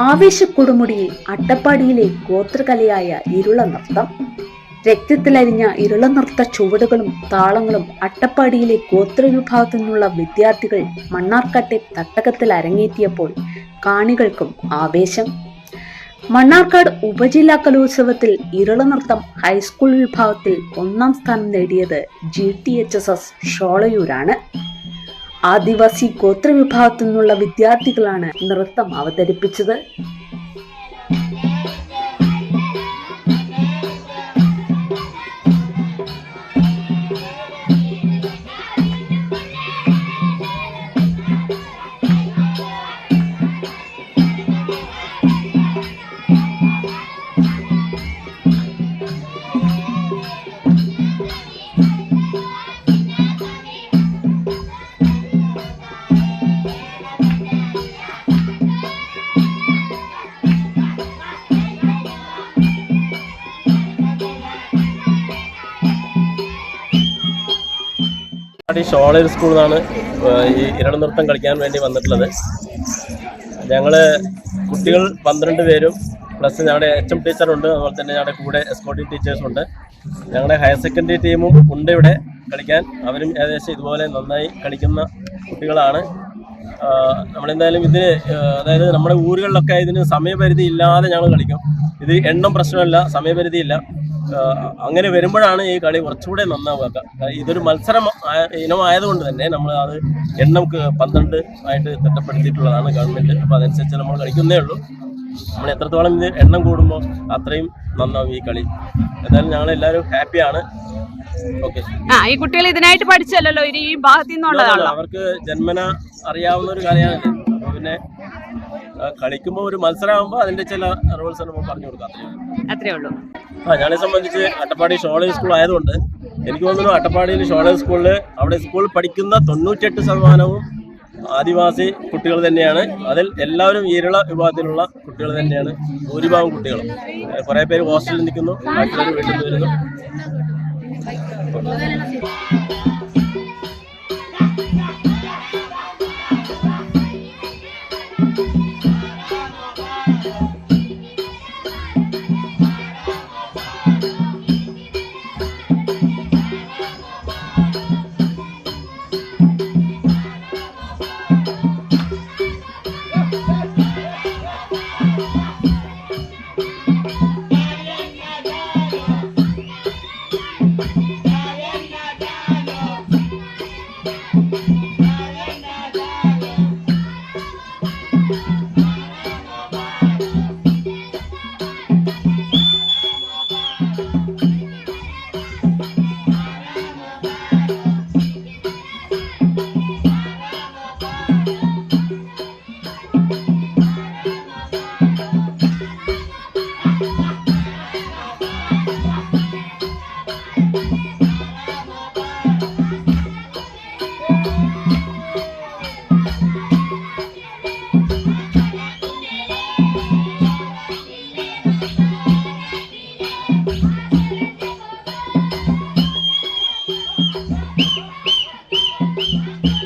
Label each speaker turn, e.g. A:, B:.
A: ആവേശക്കൊടുമുടിയിൽ അട്ടപ്പാടിയിലെ ഗോത്രകലയായ ഇരുള നൃത്തം രക്തത്തിലരിഞ്ഞ ഇരുള നൃത്ത ചുവടുകളും താളങ്ങളും അട്ടപ്പാടിയിലെ ഗോത്രവിഭാഗത്തു നിന്നുള്ള വിദ്യാർത്ഥികൾ മണ്ണാർക്കാട്ടെ തട്ടകത്തിൽ അരങ്ങേറ്റിയപ്പോൾ കാണികൾക്കും ആവേശം. മണ്ണാർക്കാട് ഉപജില്ലാ കലോത്സവത്തിൽ ഇരുള നൃത്തം ഹൈസ്കൂൾ വിഭാഗത്തിൽ ഒന്നാം സ്ഥാനം നേടിയത് G T H S S ഷോളയൂരാണ്. ആദിവാസി ഗോത്രവിഭാഗത്തു നിന്നുള്ള വിദ്യാർത്ഥികളാണ് നൃത്തം അവതരിപ്പിച്ചത്.
B: ഈ ഷോളേർ സ്കൂളിൽ നിന്നാണ് ഈ ഇരട നൃത്തം കളിക്കാൻ വേണ്ടി വന്നിട്ടുള്ളത്. ഞങ്ങൾ കുട്ടികൾ പന്ത്രണ്ട് പേരും പ്ലസ് ഞങ്ങളുടെ എച്ച് എം ടീച്ചറുണ്ട് അതുപോലെ തന്നെ ഞങ്ങളുടെ കൂടെ എസ്കോട്ടിംഗ് ടീച്ചേഴ്സും ഉണ്ട്. ഞങ്ങളുടെ ഹയർ സെക്കൻഡറി ടീമും ഉണ്ട് ഇവിടെ കളിക്കാൻ. അവരും ഏകദേശം ഇതുപോലെ നന്നായി കളിക്കുന്ന കുട്ടികളാണ്. നമ്മളെന്തായാലും ഇതിന് അതായത് നമ്മുടെ ഊരുകളിലൊക്കെ ഇതിന് സമയപരിധി ഇല്ലാതെ ഞങ്ങൾ കളിക്കും. ഇത് എണ്ണം പ്രശ്നമല്ല സമയപരിധി ഇല്ല. അങ്ങനെ വരുമ്പോഴാണ് ഈ കളി കുറച്ചുകൂടെ നന്നാവുക. ഇതൊരു മത്സരം ഇനമായതുകൊണ്ട് തന്നെ നമ്മൾ അത് എണ്ണം പന്ത്രണ്ട് ആയിട്ട് തിട്ടപ്പെടുത്തിയിട്ടുള്ളതാണ് ഗവൺമെന്റ് അപ്പോൾ അതനുസരിച്ച് നമ്മൾ കളിക്കുന്നേ ഉള്ളൂ. നമ്മൾ എത്രത്തോളം ഇത് എണ്ണം കൂടുമ്പോൾ അത്രയും നന്നാവും ഈ കളി. എന്തായാലും ഞങ്ങൾ എല്ലാവരും ഹാപ്പിയാണ്
C: ആ ഈ കുട്ടികൾ ഇതിനായിട്ട് പഠിച്ചല്ലോ ഇനി ഈ ഭാഗത്തു നിന്നുള്ളതാണല്ലോ
B: അവർക്ക് ജന്മന അറിയാവുന്ന ഒരു കാര്യമാണ് പിന്നെ കളിക്കുമ്പോൾ ഒരു മത്സരമാകുമ്പോൾ അതിന്റെ ചില റൂൾസ് നമ്മൾ പറഞ്ഞു കൊടുക്കാം.
C: അത്രേ ഉള്ളൂ.
B: ആ ഞാനെ സംബന്ധിച്ച് അട്ടപ്പാടി ഷോളേജ് സ്കൂൾ ആയതുകൊണ്ട് എനിക്ക് തോന്നുന്നു അട്ടപ്പാടിയിൽ ഷോളേജ് സ്കൂളിൽ അവിടെ സ്കൂളിൽ പഠിക്കുന്ന തൊണ്ണൂറ്റെട്ട് ശതമാനവും ആദിവാസി കുട്ടികൾ തന്നെയാണ്. അതിൽ എല്ലാവരും ഈരള വിഭാഗത്തിലുള്ള കുട്ടികൾ തന്നെയാണ്. ഭൂരിഭാഗം കുട്ടികളും. ഏഹ് കുറേ പേര് ഹോസ്റ്റലിൽ നിൽക്കുന്നു. മറ്റുള്ളവർ വീട്ടിൽ നിന്ന് വരുന്നു Thank you.